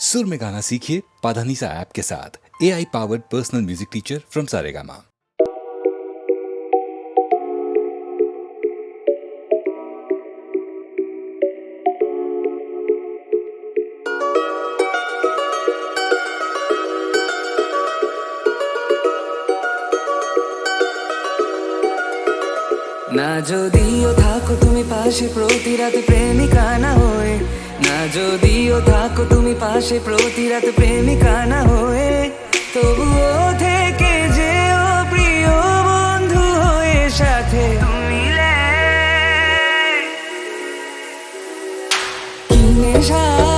सुर में गाना सीखिए पाधानीसा ऐप के साथ। A I powered personal music teacher from Saregama না যদিও থাকো তুমি পাশে প্রতি রাতে প্রেমিকা না হয়ে যদিও থাকো তুমি পাশে প্রতি রাত প্রেমিকা না হয়ে তবুও থেকে যেও প্রিয় বন্ধু হয়ে সাথে। মিলে সাথে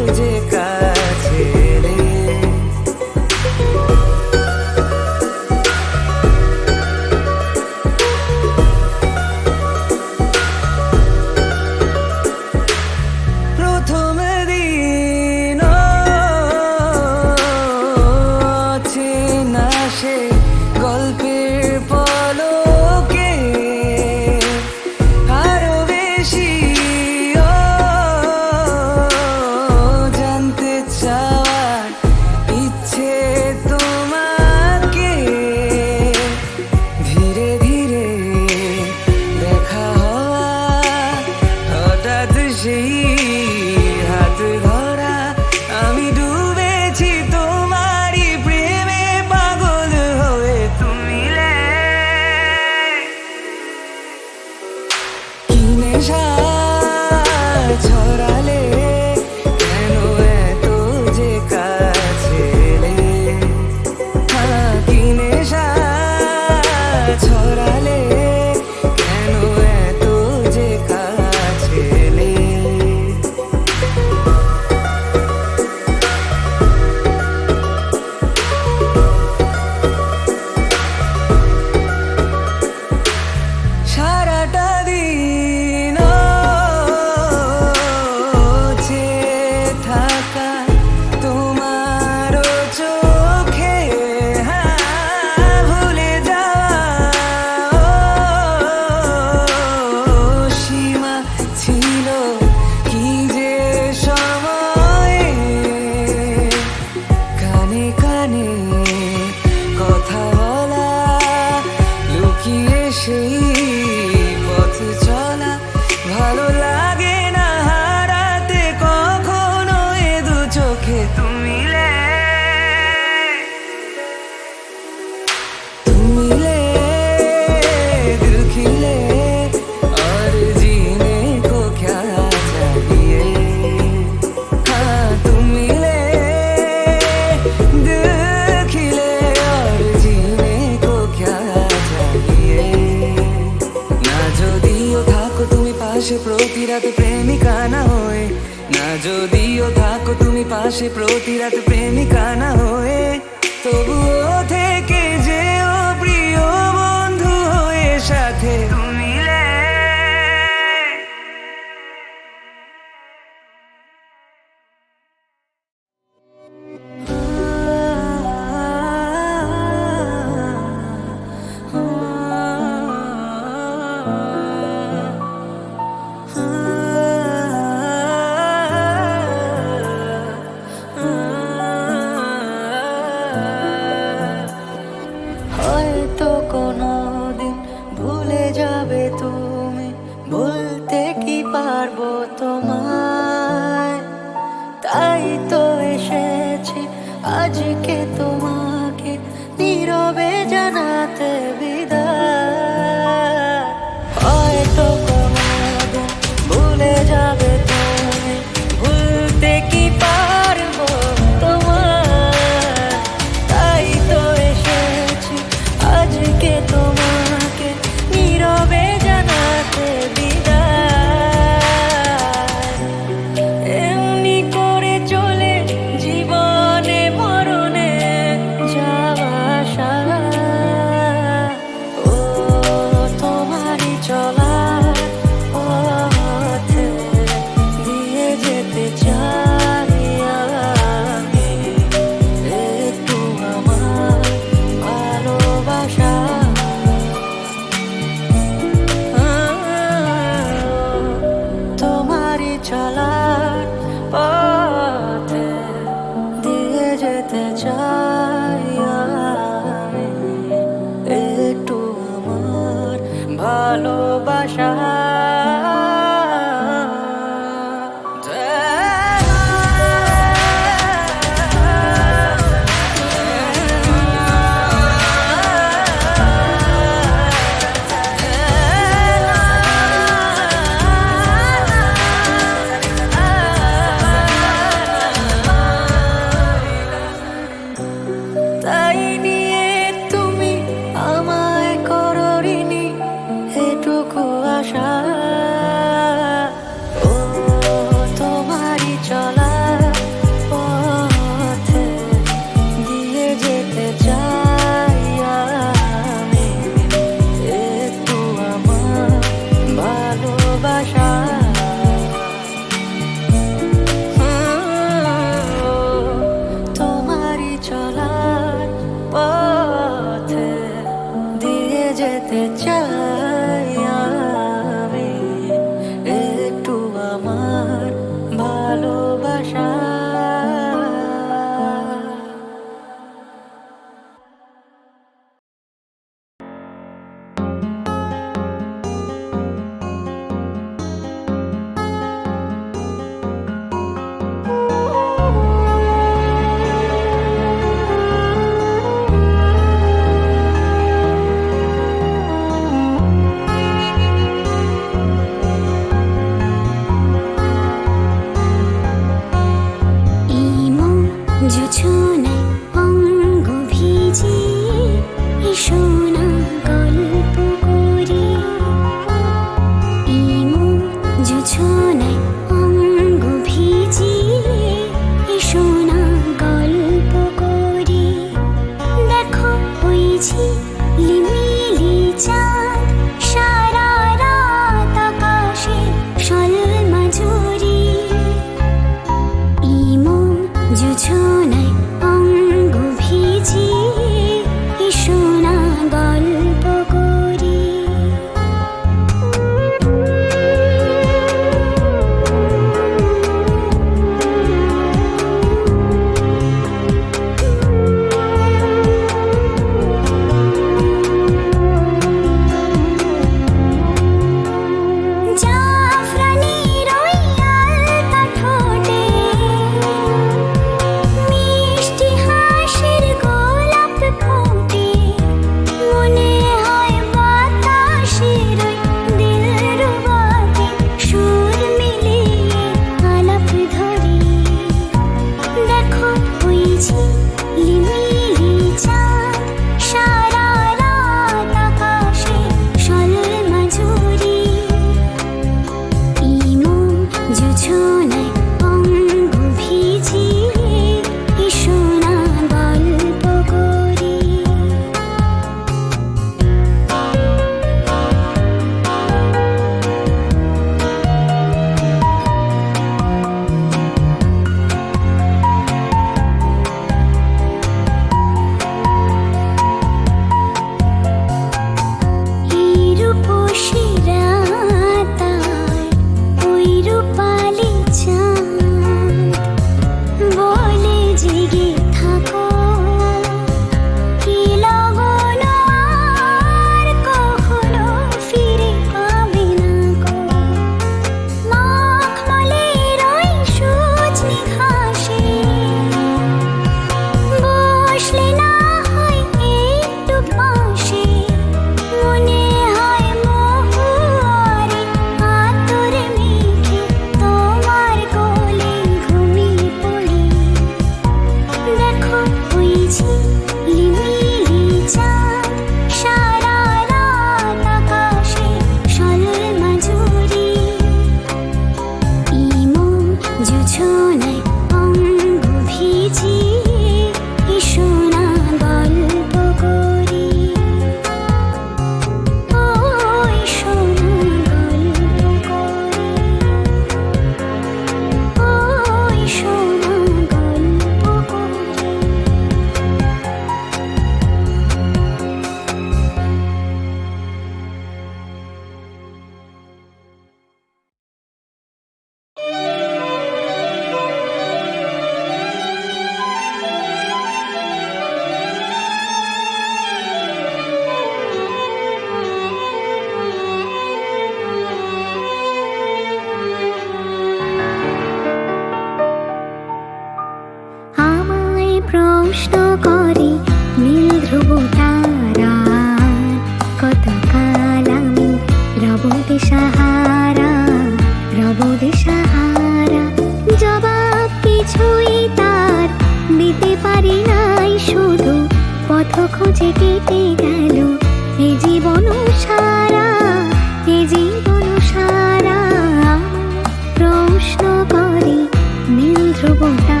গোটা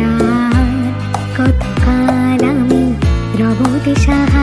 রাত কতকাল আমি সাহা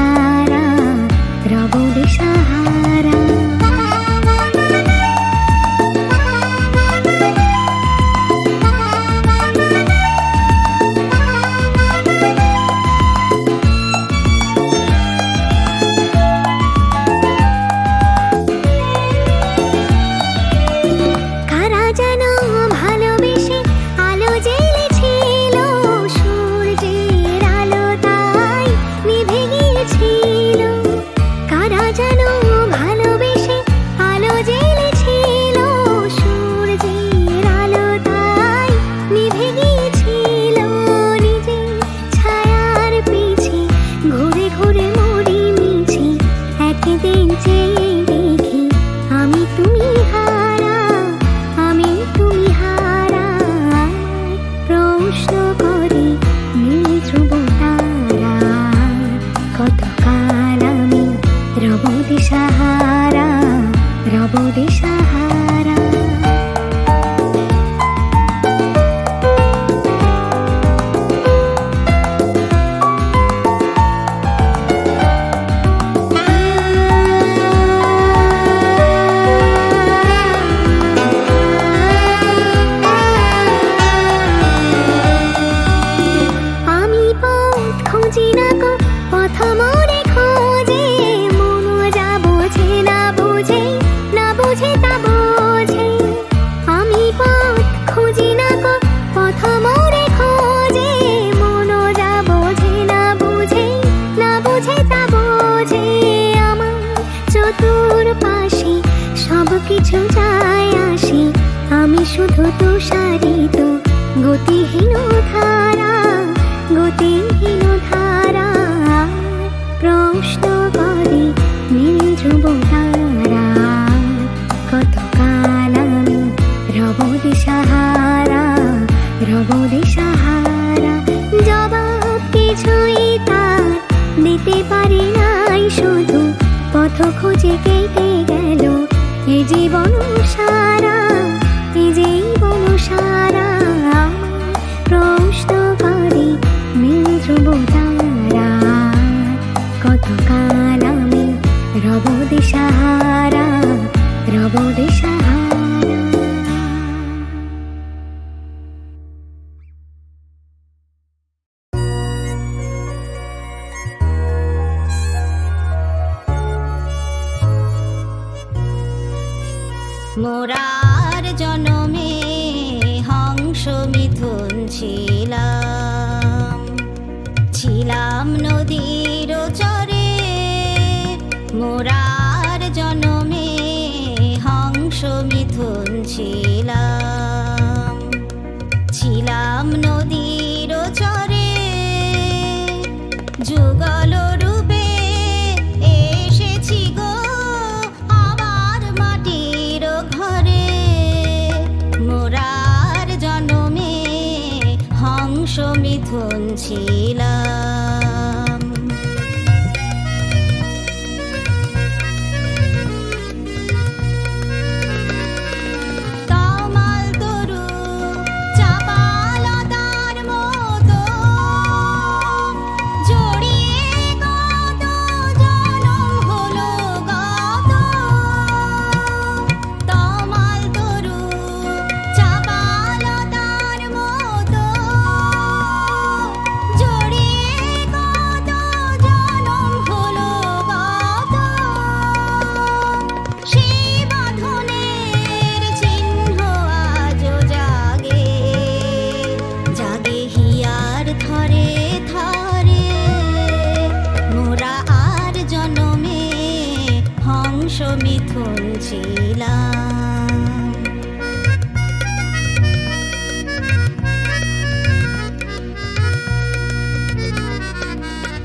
কিছু চাই আসি। আমি শুধু তুষারিত গতিহীন ধারা গতিহীন জীবন মোরা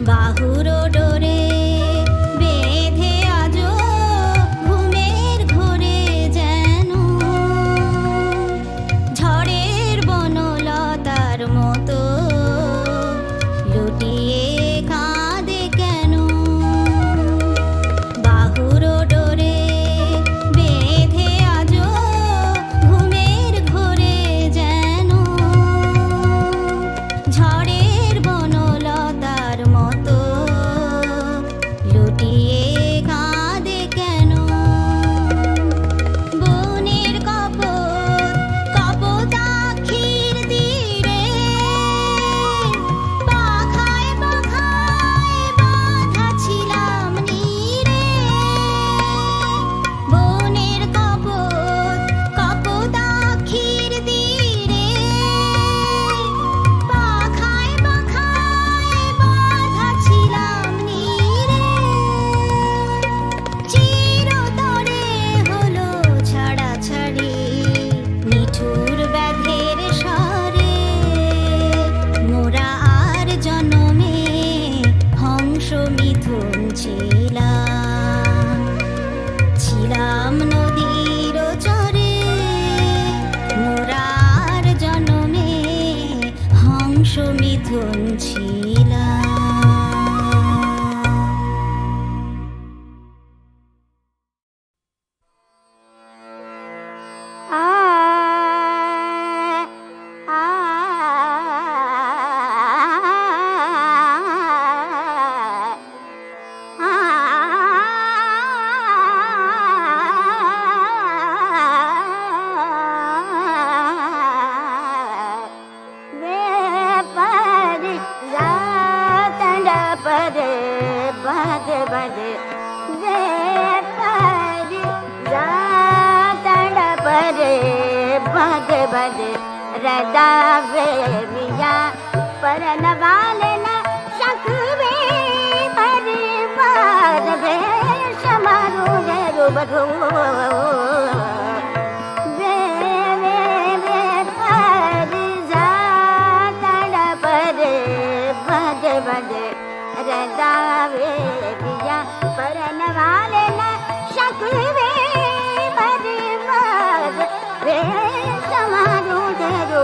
বাহুরো ডোরে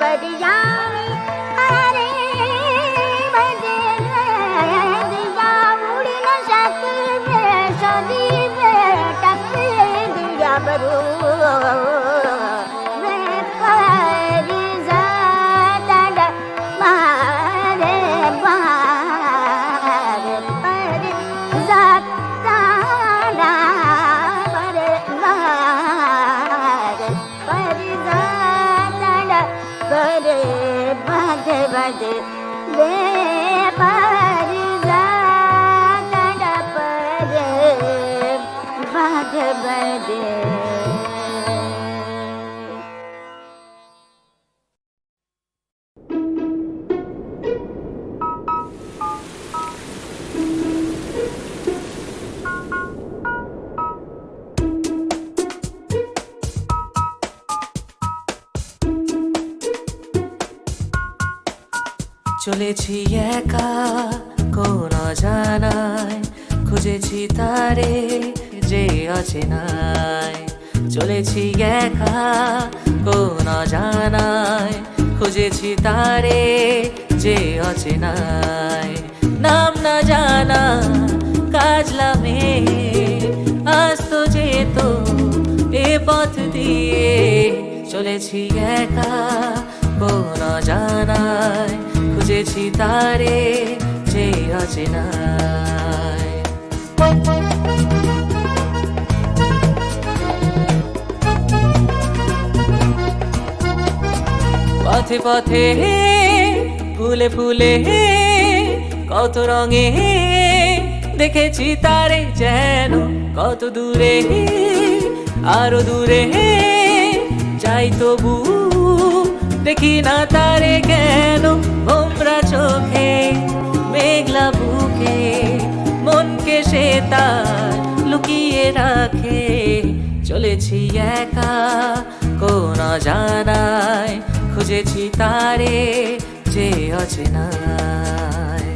परियामी हरे बजे दिया उड़ी न सक रे सदी रे टक दिया बरू অচেনায় চলেছি একা, কোন জানায় খুঁজেছি তারে যে অচেনায় নাম না জানা, কাজলা মেয়ে। আস্ত যেত এ পথ দিয়ে। চলেছি একা, কোন জানায় খুঁজেছি তারে যে অচেনায় পথে পথে ফুলে ফুলে কত রঙে দেখেছি তারে যেন কত দূরে, আরও দূরে। যাই তবু দেখি না তারে কেন ভোমরা চোখে, মেঘলা বুকে মনকে সে তার লুকিয়ে রাখে। চলেছি একা, কোন জানায় খুঁজেছি তারে যে অচেনায়।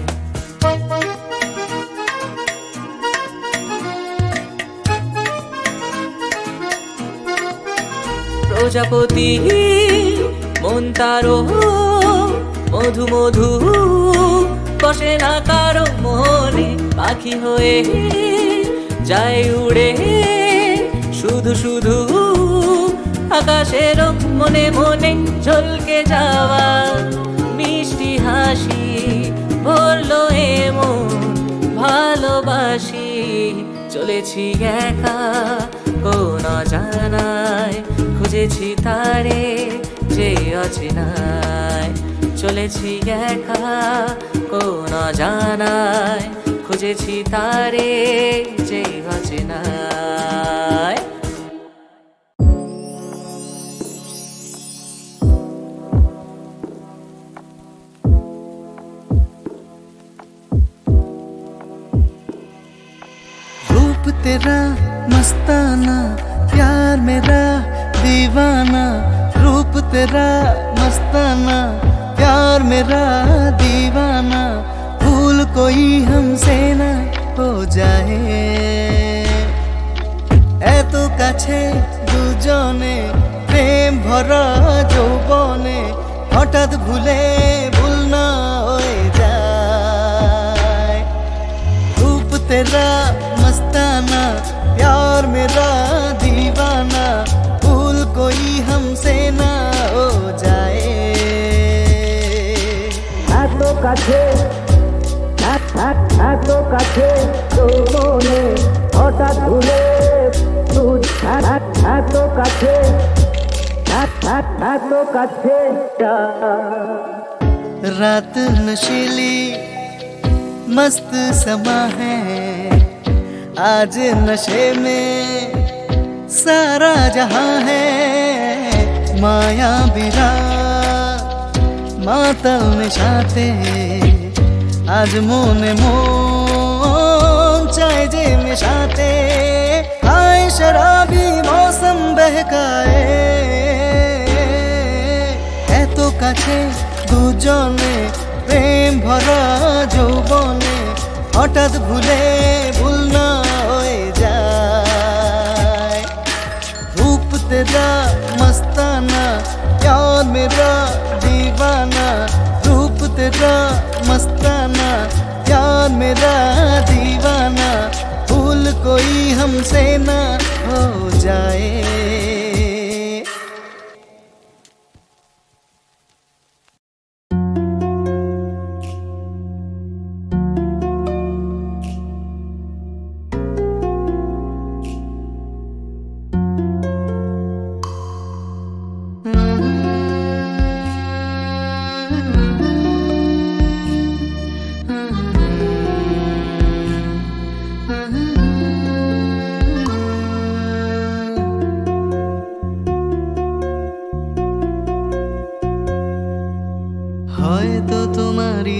প্রজাপতি মন তারো মধু মধু বসে না কারও মনে পাখি হয়ে যায় উড়ে শুধু শুধু আকাশের মনে মনে ঝলকে যাওয়া। মিষ্টি হাসি ভরলো এমন ভালোবাসি। চলেছি একা, কোন জানায় খুঁজেছি তারে যে অচেনায়। চলেছি একা, কোন জানায় খুঁজেছি তারে যে অচেনায়। तेरा मस्ताना प्यार मेरा दीवाना रूप तेरा मस्ताना प्यार मेरा दीवाना भूल कोई हमसे ना हो जाए এত কাছে দুজনে প্রেম ভরা যৌবনে হঠাৎ ভুলে ভুল না হয়ে যায় रूप तेरा मस्ताना प्यार मेरा दीवाना भूल कोई हमसे ना हो जाए এত কাছে এত কাছে মনে হঠাৎ ভুলে এত কাছে এত কাছে রাত নশিলি मस्त समा है आज नशे में सारा जहां है माया बिरा मातल निशाते আজ মনে মন চায় যে মেশাতে আয় শরাবি মৌসুম বহকায় এত কাছে দুজনে প্রেম ভরা যৌবনে হঠাৎ ভুলে ভুল तेरा मस्ताना, प्यार मेरा दीवाना, रूप तेरा मस्ताना, प्यार मेरा दीवाना, भूल कोई हमसे ना हो जाए।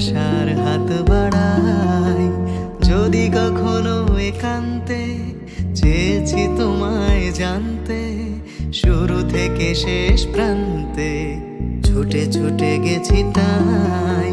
আশার হাত বাড়াই। যদি কখনো একান্তে চেয়েছি তোমায় জানতে, শুরু থেকে শেষ প্রান্তে ছুটে ছুটে গেছি তাই।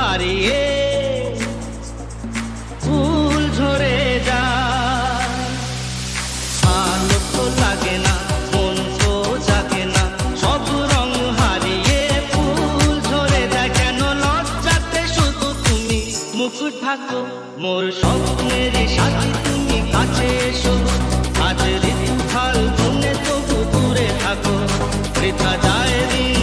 হারিয়ে ফুল ঝরে যায়। ভালো তো মোর স্বপ্নের সাথে তুমি কাছে এসো। আজ ঋতু ফাল তবু দূরে থাকো, বৃথা যায় দিন